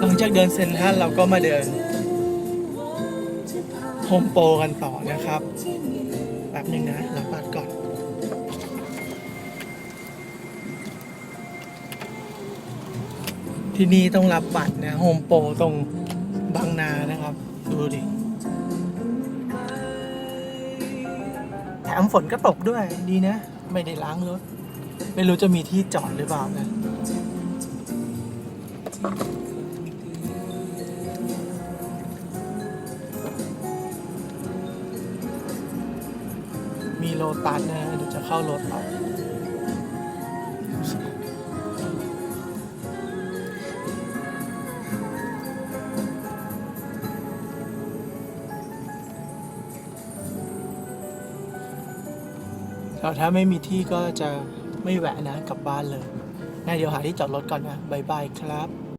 หลังจากเดินเซ็นทรัลเราก็มาเดินโฮมโปรกันต่อนะครับ แป๊บนึงนะรับบัตรก่อน ที่นี่ต้องรับบัตรนะโฮมโปรตรงบางนานะครับ ดูดิแถมฝนก็ตกด้วยดีนะ ไม่ได้ล้างรถ ไม่รู้จะมีที่จอดหรือเปล่านะ มีโลตัสนะเดี๋ยวจะเข้าโลตัสแล้วถ้าไม่มีที่ก็จะไม่แวะนะกลับบ้านเลยงั้นเดี๋ยวหาที่จอดรถก่อนนะบายบายครับ